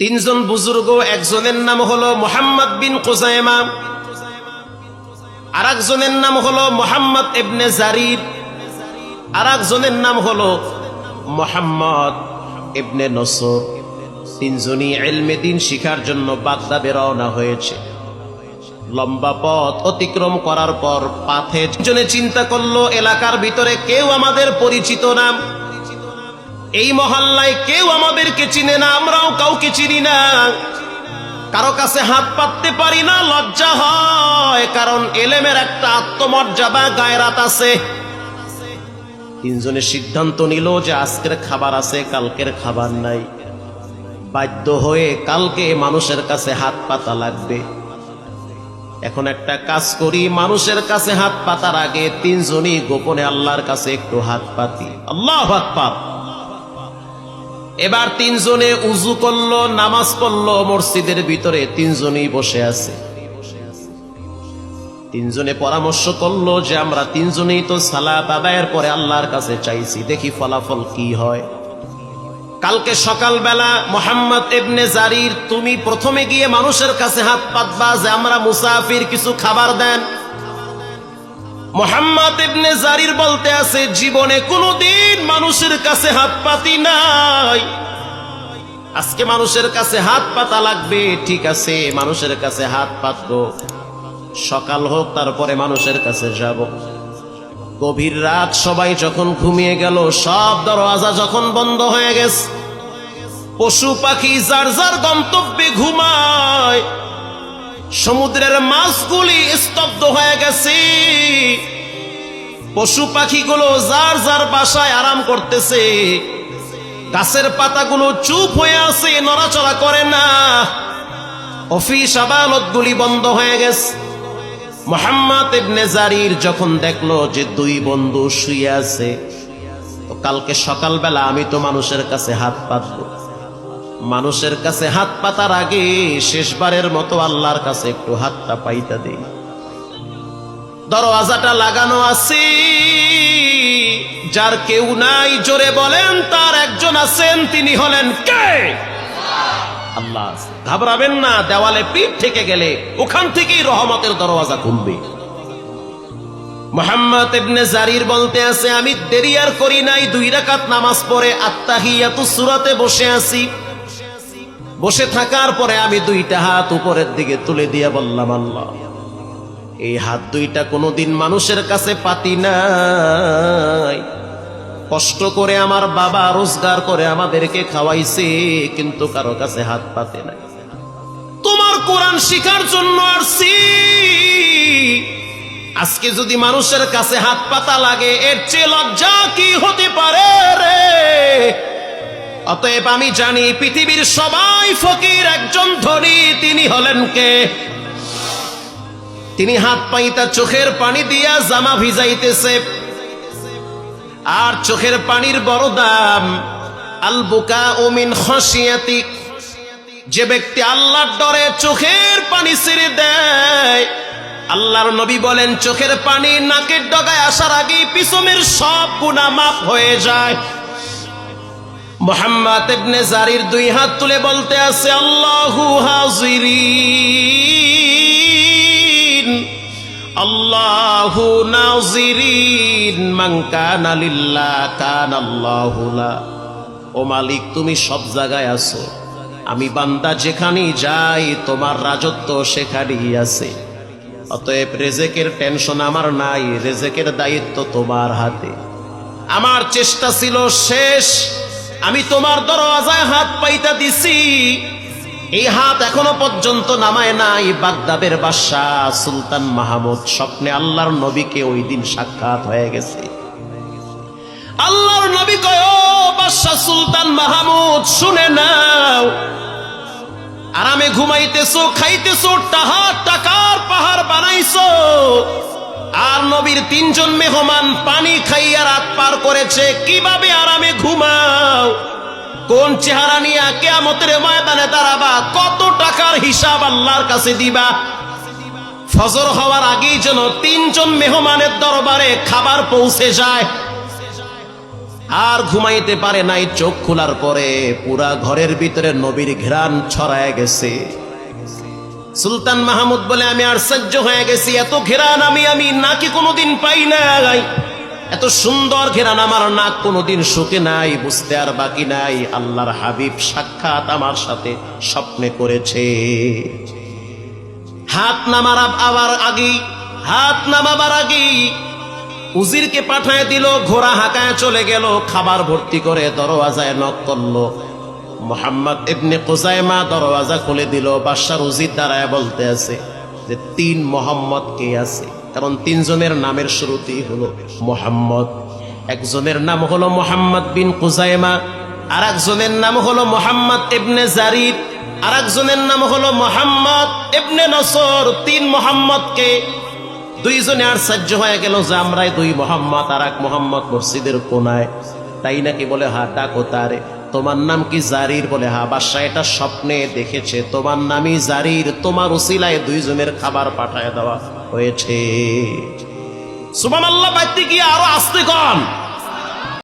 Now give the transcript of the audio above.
তিনজন বুজুর্গ, একজনের নাম হলো মোহাম্মদ বিন কোজাইমা। আর একজনের নাম হলো মোহাম্মদ ইবনে জারির। আর একজনের নাম হলো মোহাম্মদ ইবনে নসর। তিনজনই এলমে দিন শিখার জন্য বাগদাদে রওনা হয়েছে। লম্বা পথ অতিক্রম করার পর পাথে জনে চিন্তা করল, এলাকার ভিতরে কেউ আমাদের পরিচিত নাম এই মহল্লায় কেউ আমাদেরকে চিনে না, আমরাও কাউকে চিনি না। কারও কাছে হাত পাততে পারি না, লজ্জা হয়, কারণ এলেমের একটা আত্মমর্যাদা গায়রাত আছে। তিনজনের সিদ্ধান্ত নিল যে আজকের খাবার আছে, কালকের খাবার নাই। বাধ্য হয়ে কালকে মানুষের কাছে হাত পাতা লাগবে। এখন একটা কাজ করি, মানুষের কাছে হাত পাতার আগে তিনজনই গোপনে আল্লাহর কাছে একটু হাত পাতি। আল্লাহ হাত পাত এবার তিনজনে উজু করল, নামাজ পড়ল, মসজিদের ভিতরে তিনজনই বসে আছে। তিনজনে পরামর্শ করল যে আমরা তিনজনেই তো সালাত আদায়ের পরে আল্লাহর কাছে চাইছি, দেখি ফলাফল কি হয়। কালকে সকালবেলা মোহাম্মদ এবনে জারির, তুমি প্রথমে গিয়ে মানুষের কাছে হাত পাতবা যে আমরা মুসাফির কিছু খাবার দেন। মোহাম্মদ ইবনে জারির বলতে আছে, জীবনে কোনোদিন মানুষের কাছে হাত পাতি নাই। আজকে মানুষের কাছে হাত পাতা লাগবে, ঠিক আছে, মানুষের কাছে হাত পাতবো। সকাল হোক, তারপরে মানুষের কাছে যাব। গভীর রাত সবাই যখন ঘুমিয়ে গেল, সব দরওয়াজা যখন বন্ধ হয়ে গেছে। পশু পাখি যার যার গন্তব্যে ঘুমায়, সমুদ্রের মাছগুলি স্তব্ধ হয়ে গেছে। পশু পাখিগুলো যার যার বাসায় আরাম করতেছে। গাছের পাতাগুলো চুপ হয়ে আছে, নড়াচড়া করে না। অফিস আদালত গুলি বন্ধ হয়ে গেছে। মোহাম্মদ ইবনে জারির যখন দেখল যে দুই বন্ধু শুয়ে আছে, তো কালকে সকালবেলা আমি তো মানুষের কাছে হাত পাতবো। মানুষের কাছে হাত পাতার আগে শেষবারের মতো আল্লাহর কাছে একটু হাতটা পাইতা দেই। দরওয়াজাটা লাগানো আছে। যার কেউ নাই, জোরে বলেন, তার একজন আছেন, তিনি হলেন কে? আল্লাহ। ঘাবড়াবেন না, দেওয়ালে পিঠ থেকে গেলে ওখান থেকেই রহমতের দরওয়াজা খুলবে মোহাম্মদ জারির বলতে আছে, আমি দেরি আর করি নাই, দুই রাকাত নামাজ পড়ে আত্মাহিয়াতু সুরাতে বসে আছি বসে থাকার পরে আমি দুইটা হাত উপরের দিকে তুলে দিয়ে বললাম, আল্লাহ, এই হাত দুইটা কোনোদিন মানুষের কাছে পাতি নাই কষ্ট করে আমার বাবা রোজগার করে আমাদেরকে খাওয়াইছে, কিন্তু কারও কাছে হাত পাতে নাই। তোমার কোরআন শিখার জন্য আসছি। আজকে যদি মানুষের কাছে হাত পাতা লাগে, এর চেয়ে লজ্জা কি হতে পারে রে? অতএব আমি জানি পৃথিবীর সবাই ফকির, একজন ধনী, তিনি হলেন কে? তিনি হাত পাইতা চোখের পানি দিয়া জামা ভিজাইতেছে। আর চোখের পানির বড় দাম। আল বুকা ওমিন খসিয়াতি। যে ব্যক্তি আল্লাহর ডরে চোখের পানি ছেড়ে দেয়, আল্লাহর নবী বলেন, চোখের পানি নাকের ডগায় আসার আগে পিছনের সব গুণা মাফ হয়ে যায়। মোহাম্মদ জারির দুই হাত তুলে বলতে আছে, আল্লাহু হাজিরিন। আল্লাহু নাজিরিন, মান কানা লিল্লাহ, কানা আল্লাহু লা। ও মালিক, তুমি সব জায়গায় আছো। আমি বান্দা যেখানেই যাই, তোমার রাজত্ব সেখানেই আছে। অতএব রেজেকের টেনশন আমার নাই, রেজেকের দায়িত্ব তোমার হাতে। আমার চেষ্টা ছিল শেষ, আমি তোমার দরওয়াজায় হাত পাইতা দিছি। এই হাত এখনও পর্যন্ত নামায় নাই বাগদাদের বাদশাহ সুলতান মাহমুদ। স্বপ্নে আল্লাহর নবীকে ওই দিন সাক্ষাৎ হয়ে গেছে। আল্লাহর নবী কয় বাদশাহ সুলতান মাহমুদ, শুনে নাও। আরামে ঘুমাইতেছো, খাইতেছো, টাহার টাকার পাহাড় বানাইছো। আর নবীর তিনজন মেহমান পানি খাইয়া রাত পার করেছে, কীভাবে আরামে ঘুমাও? কোন চেহারা নিয়ে কেয়ামতের ময়দানে দাঁড়াবা? কত টাকার হিসাব আল্লাহর কাছে দিবা? ফজর হওয়ার আগেই যেন তিনজন মেহমানের দরবারে খাবার পৌঁছে যায়। আর ঘুমাইতে পারে নাই, চোখ খোলার পরে পুরা ঘরের ভিতরে নবীর ঘ্রাণ ছড়ায় গেছে। সুলতান মাহমুদ বলে, আমি আর সহ্য হয়ে গেছি, এত ঘেরান আমি আমি নাকি কোনোদিন পাই নাই? এত সুন্দর ঘেরান আমার নাক কোনোদিন শুকে নাই, বুঝতে আর বাকি নাই। আল্লাহর হাবিব সাক্ষাৎ আমার সাথে স্বপ্নে করেছে। হাত নামার আবার আগেই হাত নামাবার আগেই উজিরকে পাঠায় দিল, ঘোড়া হাঁকায় চলে গেল, খাবার ভর্তি করে দরওয়াজায় নক করল। মোহাম্মদ ইবনে কোজাইমা দরওয়াজা খুলে দিল, বাদশার উজির দাঁড়ায় বলতে আছে যে, তিন মোহাম্মদ কে আছে? কারণ তিনজনের নামের শুরুতেই হলো মোহাম্মদ। একজনের নাম হলো মোহাম্মদ বিন কুজাইমা আর একজনের নাম হলো মোহাম্মদ ইবনে জারিদ আর একজনের নাম হলো মোহাম্মদ ইবনে নসর, তিন মোহাম্মদকে। দুইজনে আর সাহায্য হয়ে গেল যে আমরাই দুই মোহাম্মদ আর এক মোহাম্মদ মসজিদের কোনায়। তাই নাকি বলে, হা, ডাকো তারে। তোমার নাম কি জারির? বলে, হা, বাদশাহ, এটা স্বপ্নে দেখেছে। তোমার নামই জারির। তোমার উসিলায় দুইজনের খাবার পাঠায় দেওয়া। হয়েছে। সুবান আল্লাহ বাইতে গিয়ে আরও আসতে কন